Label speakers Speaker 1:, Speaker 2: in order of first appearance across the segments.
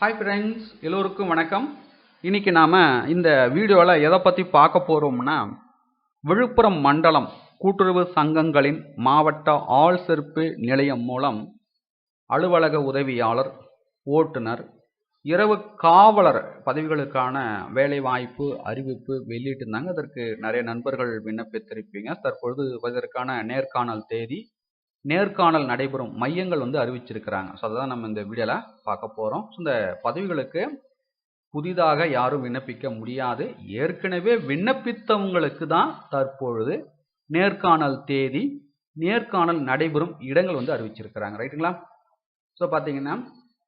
Speaker 1: Hi friends எல்லோருக்கும் வணக்கம். இன்றைக்கி நாம் இந்த வீடியோவில் எதை பற்றி பார்க்க போகிறோம்னா விழுப்புரம் மண்டலம் கூட்டுறவு சங்கங்களின் மாவட்ட ஆள் செருப்பு நிலையம் மூலம் அலுவலக உதவியாளர் ஓட்டுநர் இரவு காவலர் பதவிகளுக்கான வேலைவாய்ப்பு அறிவிப்பு வெளியிட்டிருந்தாங்க. அதற்கு நிறைய நண்பர்கள் விண்ணப்பித்திருப்பீங்க. தற்பொழுது இதற்கான நேர்காணல் தேதி நேர்காணல் நடைபெறும் மையங்கள் வந்து அறிவிச்சிருக்கிறாங்க. ஸோ அதை தான் நம்ம இந்த வீடியோவில் பார்க்க போகிறோம் ஸோ இந்த பதவிகளுக்கு புதிதாக யாரும் விண்ணப்பிக்க முடியாது. ஏற்கனவே விண்ணப்பித்தவங்களுக்கு தான் தற்பொழுது நேர்காணல் தேதி நேர்காணல் நடைபெறும் இடங்கள் வந்து அறிவிச்சிருக்கிறாங்க. ரைட்டுங்களா ஸோ பார்த்தீங்கன்னா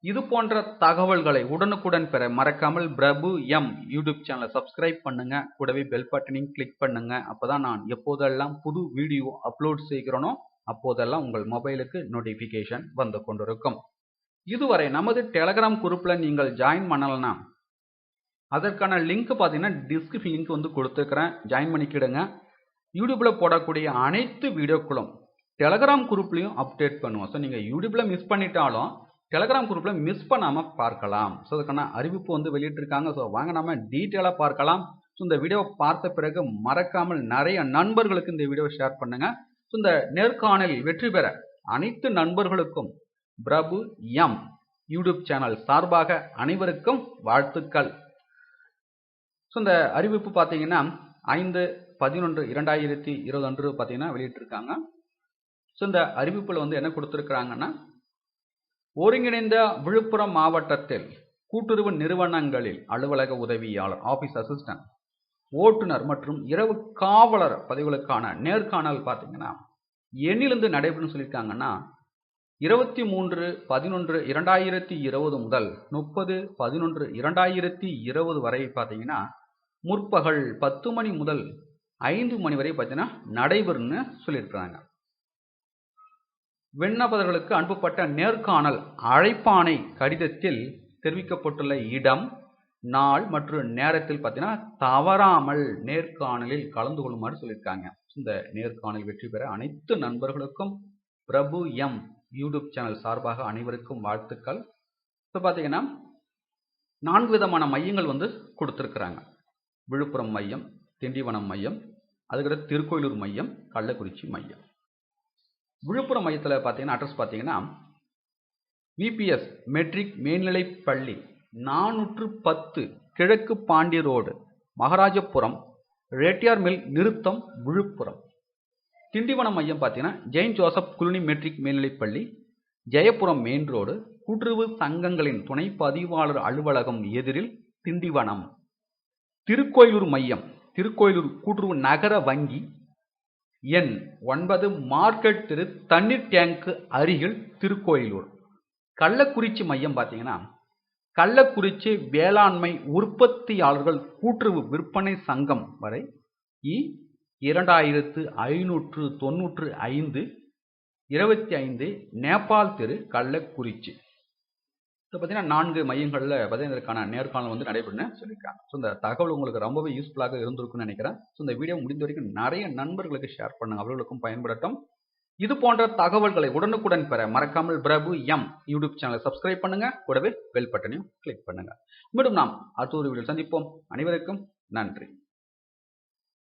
Speaker 1: இது போன்ற தகவல்களை உடனுக்குடன் பெற மறக்காமல் பிரபு எம் யூடியூப் சேனலை சப்ஸ்கிரைப் பண்ணுங்க. கூடவே பெல் பட்டனையும் கிளிக் பண்ணுங்க. அப்போதான் நான் எப்போதெல்லாம் புது வீடியோ அப்லோட் செய்கிறேனோ அப்போதெல்லாம் உங்கள் மொபைலுக்கு நோட்டிஃபிகேஷன் வந்து கொண்டிருக்கும். இதுவரை நமது டெலகிராம் குரூப்பில் நீங்கள் ஜாயின் பண்ணலைன்னா அதற்கான லிங்க் பார்த்தீங்கன்னா டிஸ்கிரிப்ஷன் லிங்க் வந்து கொடுத்துருக்குறேன். ஜாயின் பண்ணிக்கிடுங்க. யூடியூப்பில் போடக்கூடிய அனைத்து வீடியோக்களும் டெலகிராம் குரூப்லேயும் அப்டேட் பண்ணுவோம். ஸோ நீங்கள் யூடியூப்பில் மிஸ் பண்ணிட்டாலும் டெலகிராம் குரூப்பில் மிஸ் பண்ணாமல் பார்க்கலாம். ஸோ அதுக்கான அறிவிப்பு வந்து வெளியிட்டிருக்காங்க. ஸோ வாங்க நம்ம டீட்டெயிலாக பார்க்கலாம். ஸோ இந்த வீடியோவை பார்த்த பிறகு மறக்காமல் நிறைய நண்பர்களுக்கு இந்த வீடியோவை ஷேர் பண்ணுங்கள் இந்த நேர்காணலில் வெற்றி பெற அனைத்து நண்பர்களுக்கும் பிரபு எம் யூடியூப் சேனல் சார்பாக அனைவருக்கும் வாழ்த்துக்கள். ஸோ இந்த அறிவிப்பு பார்த்தீங்கன்னா ஐந்து பதினொன்று இரண்டாயிரத்தி இருபது அன்று பார்த்தீங்கன்னா வெளியிட்டிருக்காங்க. ஸோ இந்த அறிவிப்பில் வந்து என்ன கொடுத்துருக்குறாங்கன்னா ஒருங்கிணைந்த விழுப்புரம் மாவட்டத்தில் கூட்டுறவு நிறுவனங்களில் அலுவலக உதவியாளர் ஆஃபீஸ் அசிஸ்டன்ட் ஓட்டுநர் மற்றும் இரவு காவலர் பதவிகளுக்கான நேர்காணல் பார்த்தீங்கன்னா எண்ணிலிருந்து நடைபெறும் சொல்லியிருக்காங்கன்னா இருபத்தி மூன்று பதினொன்று இரண்டாயிரத்தி இருபது முதல் முப்பது பதினொன்று இரண்டாயிரத்தி இருபது வரை பார்த்தீங்கன்னா முற்பகல் பத்து மணி முதல் ஐந்து மணி வரை பார்த்தீங்கன்னா நடைபெறும்னு சொல்லியிருக்கிறாங்க. விண்ணப்பதர்களுக்கு அனுப்பப்பட்ட நேர்காணல் அழைப்பானை கடிதத்தில் தெரிவிக்கப்பட்டுள்ள இடம் நாள் மற்றும் நேரத்தில் பார்த்தீங்கன்னா தவறாமல் நேர்காணலில் கலந்து கொள்ளுமாறு சொல்லியிருக்காங்க. இந்த நேர்காணல் வெற்றி பெற அனைத்து நண்பர்களுக்கும் பிரபு எம் யூடியூப் சேனல் சார்பாக அனைவருக்கும் வாழ்த்துக்கள். இப்போ பார்த்தீங்கன்னா நான்கு விதமான மையங்கள் வந்து கொடுத்துருக்குறாங்க. விழுப்புரம் மையம் திண்டிவனம் மையம் அதுக்கடுத்து திருக்கோயிலூர் மையம் கள்ளக்குறிச்சி மையம். விழுப்புரம் மையத்தில் பார்த்தீங்கன்னா அட்ரஸ் பார்த்தீங்கன்னா விபிஎஸ் மெட்ரிக் மேல்நிலைப் பள்ளி நானூற்று பத்து கிழக்கு பாண்டி ரோடு மகாராஜபுரம் ரேட்டியார் மில் நிறுத்தம் விழுப்புரம். திண்டிவனம் மையம் பார்த்தீங்கன்னா ஜெயின் ஜோசப் குலுனி மெட்ரிக் மேல்நிலைப்பள்ளி ஜெயப்புரம் மெயின் ரோடு கூட்டுறவு சங்கங்களின் துணை பதிவாளர் அலுவலகம் எதிரில் திண்டிவனம். திருக்கோயிலூர் மையம் திருக்கோயிலூர் கூட்டுறவு நகர வங்கி எண் ஒன்பது மார்க்கெட் திரு தண்ணீர் டேங்க்கு அருகில் திருக்கோயிலூர். கள்ளக்குறிச்சி மையம் பார்த்தீங்கன்னா கள்ளக்குறிச்சி வேளாண்மை உற்பத்தியாளர்கள் கூட்டுறவு விற்பனை சங்கம் வரை இ இரண்டாயிரத்து ஐநூற்று தொன்னூற்று ஐந்து இருபத்தி ஐந்து நேபாள் தெரு கள்ளக்குறிச்சி. இப்போ பார்த்தீங்கன்னா நான்கு மையங்களில் பார்த்தீங்கன்னா இதற்கான நேர்காணல் வந்து நடைபெறுன்னு சொல்லியிருக்காங்க. ஸோ இந்த தகவல் உங்களுக்கு ரொம்பவே யூஸ்ஃபுல்லாக இருந்திருக்கும்னு நினைக்கிறேன். ஸோ இந்த வீடியோ முடிந்த வரைக்கும் நிறைய நண்பர்களுக்கு ஷேர் பண்ணுங்கள் அவர்களுக்கும் பயன்படட்டும். இது போன்ற தகவல்களை உடனுக்குடன் பெற மறக்காமல் பிரபு எம் யூடியூப் சேனலை சப்ஸ்கிரைப் பண்ணுங்க. கூடவே பெல் பட்டனையும் கிளிக் பண்ணுங்க. மீண்டும் நாம் அடுத்த ஒரு வீடியோ சந்திப்போம். அனைவருக்கும் நன்றி.